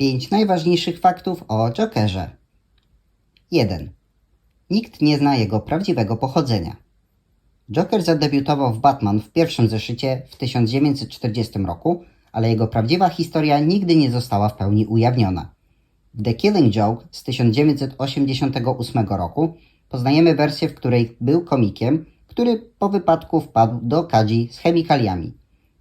5 najważniejszych faktów o Jokerze. 1. Nikt nie zna jego prawdziwego pochodzenia. Joker zadebiutował w Batman w pierwszym zeszycie w 1940 roku, ale jego prawdziwa historia nigdy nie została w pełni ujawniona. W The Killing Joke z 1988 roku poznajemy wersję, w której był komikiem, który po wypadku wpadł do kadzi z chemikaliami.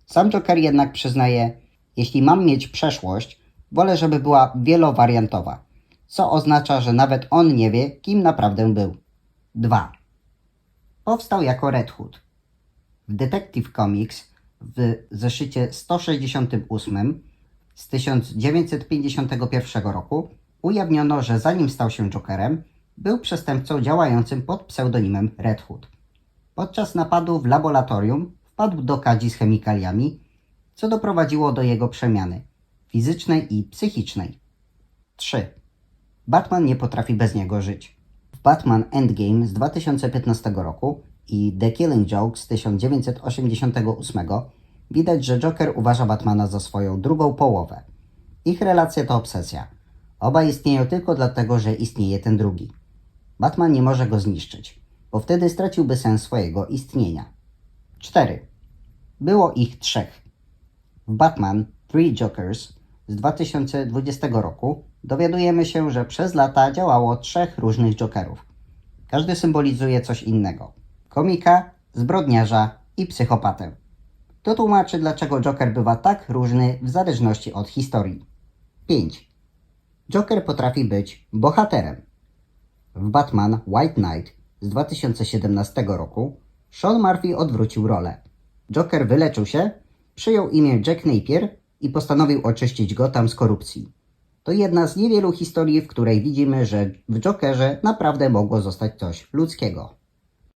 Sam Joker jednak przyznaje, jeśli mam mieć przeszłość, wolę, żeby była wielowariantowa, co oznacza, że nawet on nie wie, kim naprawdę był. 2. Powstał jako Red Hood. W Detective Comics w zeszycie 168 z 1951 roku ujawniono, że zanim stał się Jokerem, był przestępcą działającym pod pseudonimem Red Hood. Podczas napadu w laboratorium wpadł do kadzi z chemikaliami, co doprowadziło do jego przemiany fizycznej i psychicznej. 3. Batman nie potrafi bez niego żyć. W Batman Endgame z 2015 roku i The Killing Joke z 1988 widać, że Joker uważa Batmana za swoją drugą połowę. Ich relacja to obsesja. Oba istnieją tylko dlatego, że istnieje ten drugi. Batman nie może go zniszczyć, bo wtedy straciłby sens swojego istnienia. 4. Było ich trzech. W Batman Three Jokers z 2020 roku dowiadujemy się, że przez lata działało trzech różnych Jokerów. Każdy symbolizuje coś innego. Komika, zbrodniarza i psychopatę. To tłumaczy, dlaczego Joker bywa tak różny w zależności od historii. 5. Joker potrafi być bohaterem. W Batman White Knight z 2017 roku Sean Murphy odwrócił rolę. Joker wyleczył się, przyjął imię Jack Napier i postanowił oczyścić Gotham z korupcji. To jedna z niewielu historii, w której widzimy, że w Jokerze naprawdę mogło zostać coś ludzkiego.